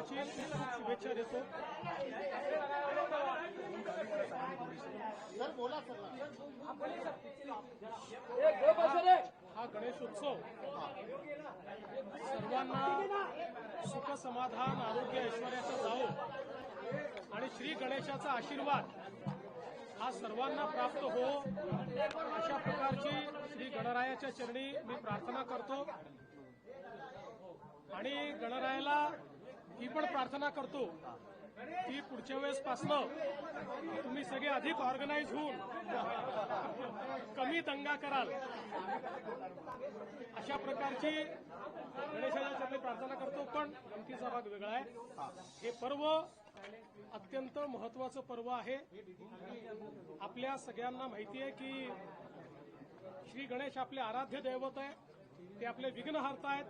खूप शुभेच्छा देतो. हा गणेशोत्सव. सर्वांना सुख समाधान आरोग्य ऐश्वर्याचं जावो. आणि श्री गणेशाचा आशीर्वाद हा सर्वांना प्राप्त हो. अशा प्रकारची श्री गणरायाच्या चरणी मी प्रार्थना करतो. आणि गणरायाला ही पण प्रार्थना करतो की पुढच्या वेळेसपासनं तुम्ही सगळे अधिक ऑर्गनाईज होऊन कमी दंगा कराल. अशा प्रकारची गणेशाच्या प्रार्थना करतो पण गमतीचा भाग वेगळा आहे. हे पर्व अत्यंत महत्वाचं पर्व आहे. आपल्या सगळ्यांना माहिती आहे की श्री गणेश आपले आराध्य दैवत आहे. ते आपले विघ्नहर्ता आहेत.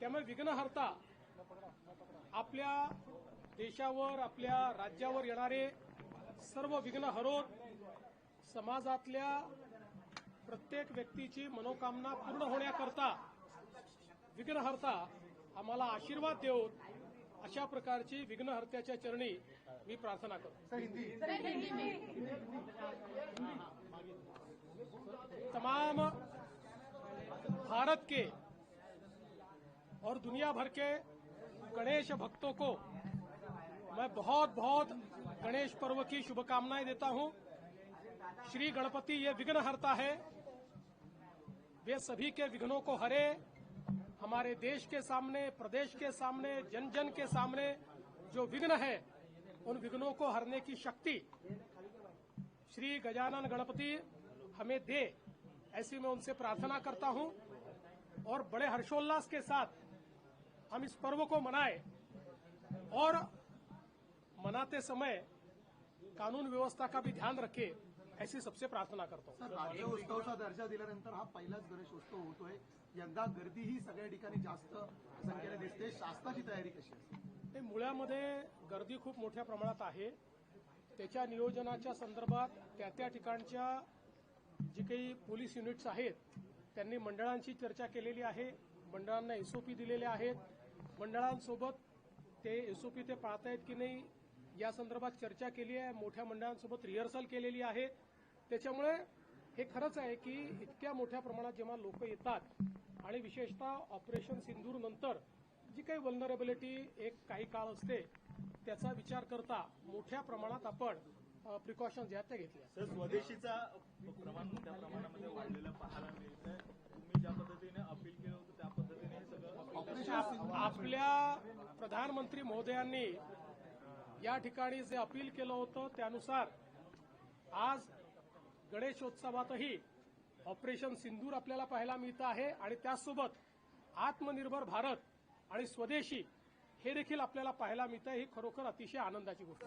त्यामुळे विघ्नहर्ता आपल्या देशावर आपल्या राज्यावर येणारे सर्व विघ्न हरोत समाजातल्या प्रत्येक व्यक्तीची मनोकामना पूर्ण होण्याकरता विघ्नहर्ता आम्हाला आशीर्वाद देऊन अशा प्रकारची विघ्नहर्त्याच्या चरणी मी प्रार्थना करतो. तमाम भारत के और दुनिया भर के गणेश भक्तों को मैं बहुत बहुत गणेश पर्व की शुभकामनाएँ देता हूँ। श्री गणपति ये विघ्न हरता है। वे सभी के विघ्नों को हरे। हमारे देश के सामने, प्रदेश के सामने जन जन के सामने जो विघ्न है, उन विघ्नों को हरने की शक्ति श्री गजानन गणपति हमें दे, ऐसी मैं उनसे प्रार्थना करता हूँ। और बड़े हर्षोल्लास के साथ हम इस पर्व को मनाएं और मनाते समय कानून व्यवस्था का भी ध्यान रखें ऐसी सबसे प्रार्थना करता हूं। उत्सवाचा दर्जा दिल्यानंतर हा पहिलाच गणेशोत्सव होतोय. यंदा गर्दी ही सगळ्या ठिकाणी जास्त संख्येने दिसते. शासनाची तयारी कशी असते ते मुळ्यामध्ये गर्दी खूप मोठ्या प्रमाणात आहे. त्याच्या नियोजनाच्या संदर्भात त्या त्या ठिकाणच्या जी काही पोलीस युनिट्स आहेत त्यांनी मंडळांची चर्चा केलेली आहे. मंडळांना एसओपी दिलेले आहेत. मंडळांसोबत ते एसओपी ते पाळतायत की नाही या संदर्भात चर्चा केली आहे. मोठ्या मंडळांसोबत रिहर्सल केलेली आहे. त्याच्यामुळे हे खरंच आहे की इतक्या मोठ्या प्रमाणात जेव्हा लोक येतात आणि विशेषतः ऑपरेशन सिंदूर नंतर जी काही वल्नरेबिलिटी एक काही काळ असते त्याचा विचार करता मोठ्या प्रमाणात आपण प्रिकॉशन्स ज्या त्या घेतल्या. सर स्वदेशीचा प्रमाण मोठ्या प्रमाणामध्ये वाढलेलं पाहायला मिळतं तुम्ही ज्या पद्धतीने आपल्या प्रधानमंत्री महोदयांनी या ठिकाणी जे अपील केलं होतं त्यानुसार आज गणेशोत्सवातही ऑपरेशन सिंदूर आपल्याला पाहायला मिळतं आहे आणि त्याचसोबत आत्मनिर्भर भारत आणि स्वदेशी हे देखील आपल्याला पाहायला मिळतं ही खरोखर अतिशय आनंदाची गोष्ट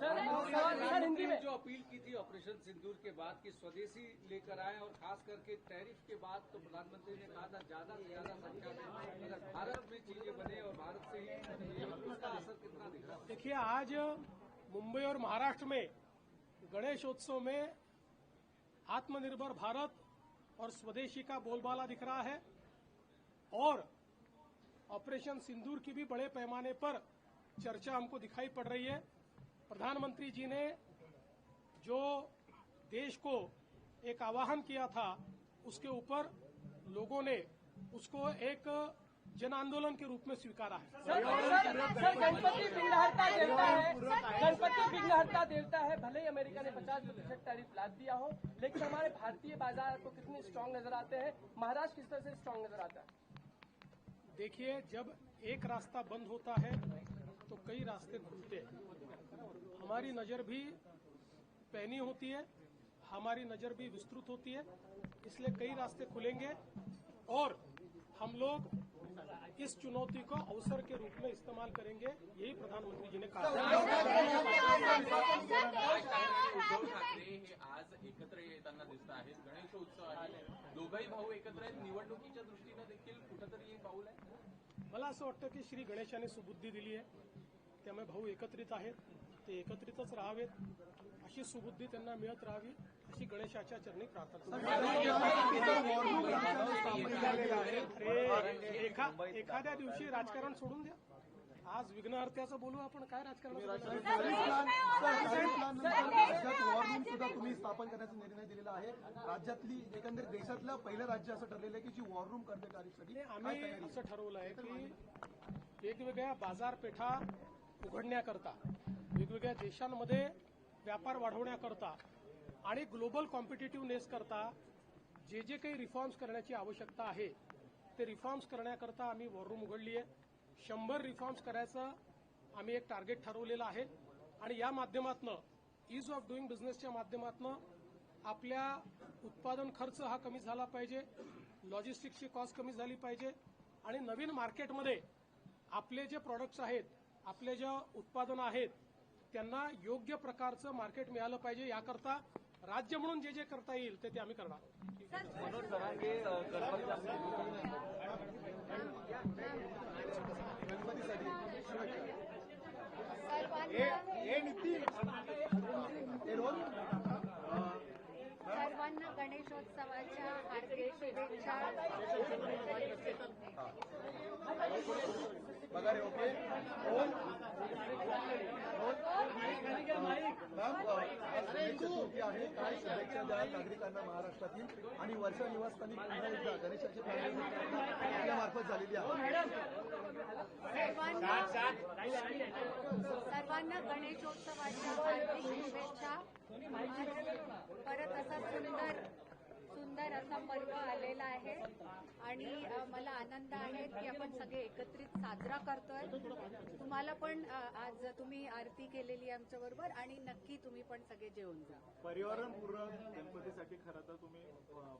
जो अपील की थी ऑपरेशन सिंदूर के बाद कि स्वदेशी लेकर आए और खास करके टैरिफ के बाद तो प्रधानमंत्री ने कहा था ज़्यादा से ज़्यादा संख्या में अगर भारत में चीज़ें बने और भारत से ही उसका असर कितना दिख रहा देखिए आज मुंबई और महाराष्ट्र में गणेशोत्सव में आत्मनिर्भर भारत और स्वदेशी का बोलबाला दिख रहा है। और ऑपरेशन सिंदूर की भी बड़े पैमाने पर चर्चा हमको दिखाई पड़ रही है। प्रधानमंत्री जी ने जो देश को एक आह्वान किया था, उसके ऊपर लोगों ने उसको एक जन आंदोलन के रूप में स्वीकारा है। गणपति विघ्नहर्ता देवता है। गणपति विघ्नहर्ता देवता है। भले ही अमेरिका ने 50 प्रतिशत टैरिफ लाद दिया हो, लेकिन हमारे भारतीय बाज़ार को कितने स्ट्रांग नज़र आते हैं? महाराष्ट्र किस तरह से स्ट्रांग नज़र आता है? देखिए, जब एक रास्ता बंद होता है तो कई रास्ते खुलते हैं। हमारी नज़र भी पैनी होती है, हमारी नज़र भी विस्तृत होती है, इसलिए कई रास्ते खुलेंगे और हम लोग इस चुनौती को अवसर के रूप में इस्तेमाल करेंगे, यही प्रधानमंत्री जी ने कहा। आज एकत्र येताना भाऊ एकत्र आहेत. निवडणुकीच्या दृष्टीनं देखील कुठंतरी हे पाऊल आहे. मला असं वाटतं की श्री गणेशाने सुबुद्धी दिली आहे. त्यामुळे भाऊ एकत्रित आहेत. ते एकत्रितच राहावेत. अशी सुबुद्धी त्यांना मिळत राहावी अशी गणेशाच्या चरणी प्रार्थना एखाद्या दिवशी राजकारण सोडून द्या. आज विघ्नहर्त्याचं बोलू आपण काय राजकारण चाळीस प्लान चाळीस प्लान नंतर राज्यात वॉर रूम सुद्धा तुम्ही स्थापन करण्याचा निर्णय दिलेला आहे राज्यातली एकंदरीत देशातलं पहिलं राज्य असं ठरलेलं आहे की जी वॉर रूम करते काय आम्ही? असं ठरवलं आहे की वेगवेगळ्या बाजारपेठा उघडण्याकरता वेगवेगळ्या देशांमध्ये व्यापार वाढवण्याकरता आणि ग्लोबल कॉम्पिटेटिव्हनेस करता जे जे काही रिफॉर्म्स करण्याची आवश्यकता आहे ते रिफॉर्म्स करण्याकरता आम्ही वॉर उघडली आहे शंभर रिफॉर्म्स करायचं आम्ही एक टार्गेट ठरवलेलं आहे. आणि या माध्यमातनं इज ऑफ डुईंग बिझनेसच्या माध्यमातनं आपल्या उत्पादन खर्च हा कमी झाला पाहिजे लॉजिस्टिक्सची कॉस्ट कमी झाली पाहिजे आणि नवीन मार्केटमध्ये आपले जे प्रॉडक्ट्स आहेत आपले जे उत्पादनं आहेत त्यांना योग्य प्रकारचं मार्केट मिळालं पाहिजे याकरता राज्य म्हणून जे जे करता येईल ते ते आम्ही करणार हे रोल सर्वांना गणेशोत्सवाच्या हार्दिक बघा रे ओके रोल मॅम आहे काय शुभेच्छा द्या नागरिकांना महाराष्ट्रातील आणि वर्षा निवासस्थानी पुन्हा एकदा गणेशाची प्रार्थना आपल्या मार्फत झालेली आहे सर्वांना सर्वांना गणेशोत्सवाच्या हार्दिक शुभेच्छा. परत असा सुंदर सुंदर असा पर्व आलेला आहे. आणि मला आनंद आहे की आपण सगळे एकत्रित साजरा करतोय. तुम्हाला पण आज तुम्ही आरती केलेली आमच्या बरोबर आणि नक्की तुम्ही पण सगळे जेवून जा. पर्यावरणपूरक गणपतीसाठी खरं तर तुम्ही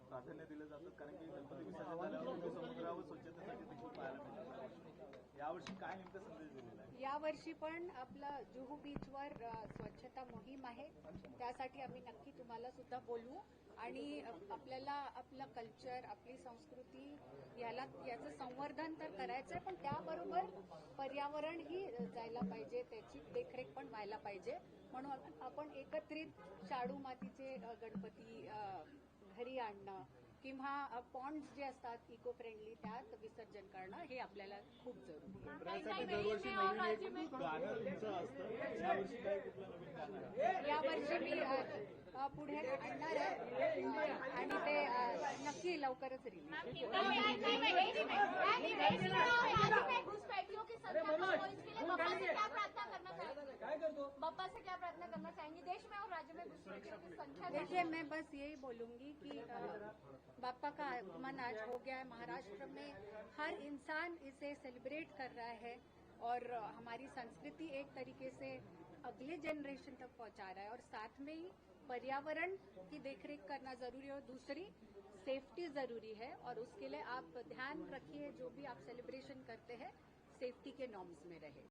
प्राधान्य दिलं जातं. कारण की गणपती विसर्जन झाल्यावर समुद्रावर स्वच्छतेसाठी देखील पाहायला मिळतात यावर्षी काय नेमकं संदेश दिलेला आहे? यावर्षी पण आपलं जुहू बीचवर स्वच्छता मोहीम आहे. त्यासाठी आम्ही नक्की तुम्हाला सुद्धा बोलवू आणि आपल्याला आपलं कल्चर आपली संस्कृती याला याचं संवर्धन तर करायचं आहे पण त्याबरोबर पर्यावरणही जायला पाहिजे त्याची देखरेख पण व्हायला पाहिजे. म्हणून आपण- एकत्रित शाडू मातीचे गणपती घरी आणणं किंवा पॉन्ड्स जे असतात इको फ्रेंडली त्यात विसर्जन करणं हे आपल्याला खूप जरुरी आहे यावर्षी काय कुठलं नवीन गाणं आहे? यावर्षी मी पुढे आणणार आहे आणि ते नक्की लवकरच रिलीज बप्पा से क्या प्रार्थना करना चाहेंगे देश में देखिए, मैं बस यही बोलूँगी कि बापा का आगमन आज हो गया है। महाराष्ट्र में हर इंसान इसे सेलिब्रेट कर रहा है और हमारी संस्कृति एक तरीके से अगले जनरेशन तक पहुँचा रहा है और साथ में ही पर्यावरण की देखरेख करना ज़रूरी है और दूसरी सेफ्टी ज़रूरी है और उसके लिए आप ध्यान रखिए, जो भी आप सेलिब्रेशन करते हैं सेफ्टी के नॉर्म्स में रहे।